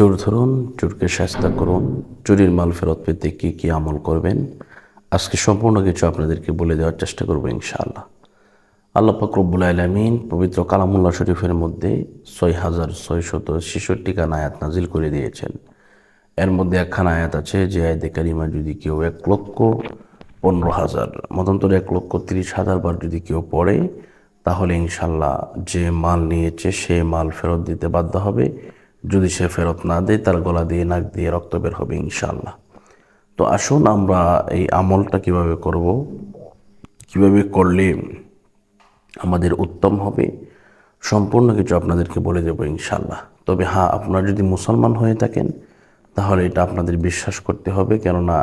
চোর ধরুন, চোরকে শাস্তা করুন, চুরির মাল ফেরত পেতে কী কী আমল করবেন? আজকে সম্পূর্ণ কিছু আপনাদেরকে বলে দেওয়ার চেষ্টা করব ইনশাআল্লাহ। আল্লাহ পাকরবুল আলমিন পবিত্র কালামুল্লাহ শরীফের মধ্যে ছয় হাজার ছয়শত ছেষট্টি খান আয়াত নাজিল করে দিয়েছেন। এর মধ্যে একখানা আয়াত আছে যে আয়াতে কারিমা যদি কেউ এক লক্ষ পনেরো হাজার, মতান্তর এক লক্ষ তিরিশ হাজার বার যদি কেউ পড়ে, তাহলে ইনশাল্লাহ যে মাল নিয়েছে সে মাল ফেরত দিতে বাধ্য হবে। যদি সে ফেরত না দেয়, তার গলা দিয়ে, নাক দিয়ে রক্ত বের হবে ইনশাল্লাহ তো আসুন আমরা এই আমলটা কীভাবে করব, কীভাবে করলে আমাদের উত্তম হবে, সম্পূর্ণ কিছু আপনাদেরকে বলে দেবো ইনশাল্লাহ তবে হ্যাঁ আপনারা যদি মুসলমান হয়ে থাকেন, তাহলে এটা আপনাদের বিশ্বাস করতে হবে, কেননা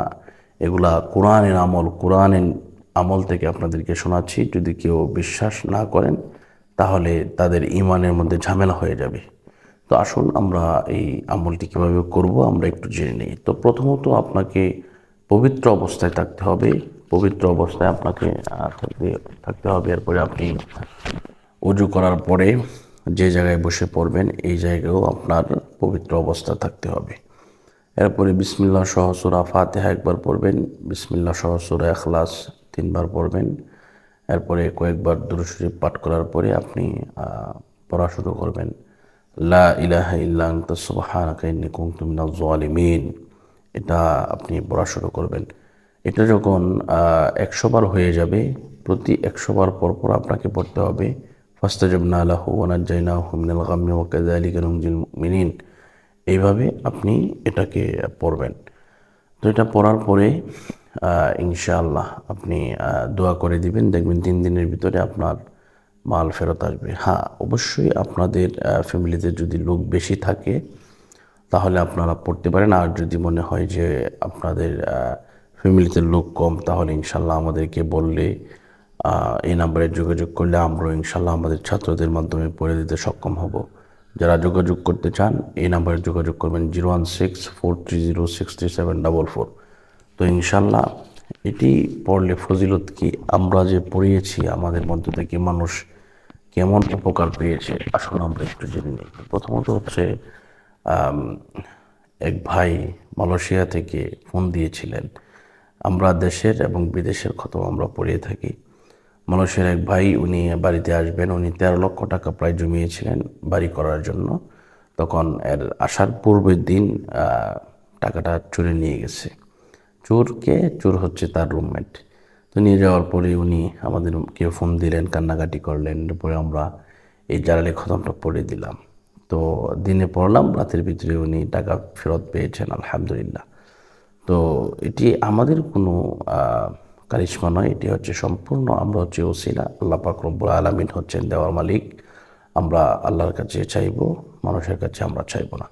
এগুলা কোরআনের আমল কোরআনের আমল থেকে আপনাদেরকে শোনাচ্ছি। যদি কেউ বিশ্বাস না করেন, তাহলে তাদের ইমানের মধ্যে ঝামেলা হয়ে যাবে। তো আসুন আমরা এই আমলটি কীভাবে করব আমরা একটু জেনে নিই। তো প্রথমত আপনাকে পবিত্র অবস্থায় থাকতে হবে। পবিত্র অবস্থায় আপনাকে থাকতে থাকতে হবে। এরপরে আপনি অজু করার পরে যে জায়গায় বসে পড়বেন, এই জায়গায়ও আপনার পবিত্র অবস্থা থাকতে হবে। এরপরে বিসমিল্লা সহসুরা ফাতেহা একবার পড়বেন বিসমিল্লা সহসুরা এখলাস তিনবার পড়বেন। এরপরে কয়েকবার দুরুশরীফ পাঠ করার পরে আপনি পড়া শুরু করবেন। লা ইলাহা ইল্লা ইন্নী কুনতু মিনাজ জালিমিন এটা আপনি পড়া শুরু করবেন। এটা যখন একশো বার হয়ে যাবে, প্রতি একশো বার পর আপনাকে পড়তে হবে। ফাস্তাজাবনা লাহু ওয়ানাজ্জাইনাহু মিনাল গাম্মি ওয়া কাযালিকা নুনজিল মুমিনিন। এইভাবে আপনি এটাকে পড়বেন। তো এটা পড়ার পরে ইনশাআল্লাহ আপনি দোয়া করে দিবেন। দেখবেন তিন দিনের ভিতরে আপনার মাল ফেরত আসবে। হ্যাঁ অবশ্যই আপনাদের ফ্যামিলিতে যদি লোক বেশি থাকে, তাহলে আপনারা পড়তে পারেন। আর যদি মনে হয় যে আপনাদের ফ্যামিলিতে লোক কম, তাহলে ইনশাল্লাহ আমাদেরকে বললে এই নাম্বারে যোগাযোগ করলে আমরা ইনশাল্লাহ আমাদের ছাত্রদের মাধ্যমে পড়ে দিতে সক্ষম হব। যারা যোগাযোগ করতে চান, এই নাম্বারে যোগাযোগ করবেন zero one six four three zero six three seven double four. তো ইনশাল্লাহ এটি পড়লে ফজিলত কি? আমরা যে পড়িয়েছি, আমাদের মধ্য থেকে মানুষ কেমন উপকার পেয়েছে? আসলে আমরা একটু জেনে নিই। প্রথমত হচ্ছে এক ভাই মালয়েশিয়া থেকে ফোন দিয়েছিলেন। আমরা দেশের এবং বিদেশের খতম আমরা পড়িয়ে থাকি। মালয়েশিয়ার এক ভাই, উনি বাড়িতে আসবেন। উনি তেরো লক্ষ টাকা প্রায় জমিয়েছিলেন বাড়ি করার জন্য। তখন এর আসার পূর্বের দিন টাকাটা চুরি নিয়ে গেছে। চোরকে, চোর হচ্ছে তার রুমমেট তো নিয়ে যাওয়ার পরে উনি আমাদের কেউ ফোন দিলেন, কান্নাকাটি করলেন এরপরে আমরা এই জালালি খতমটা পড়ে দিলাম। তো দিনে পড়লাম, রাতের ভিতরে উনি টাকা ফেরত পেয়েছেন, আলহামদুলিল্লাহ। তো এটি আমাদের কোনো কারিশমা নয়, এটি হচ্ছে সম্পূর্ণ, আমরা হচ্ছে ওসিলা, আল্লাহ পাক রব্বুল আলমিন হচ্ছেন দেওয়ার মালিক। আমরা আল্লাহর কাছে চাইব, মানুষের কাছে আমরা চাইব না।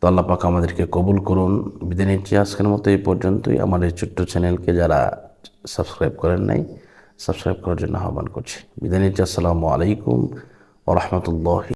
তো আল্লাহ পাক আমাদেরকে কবুল করুন। বিদায় নিচ্ছি আজকের মতো এই পর্যন্তই। এই ছোট্ট চ্যানেলকে যারা সাবস্ক্রাইব করেন নাই সাবস্ক্রাইব করার জন্য আহ্বান করছি। বিদায় আসসালামু আলাইকুম ও রহমতুল্লাহ।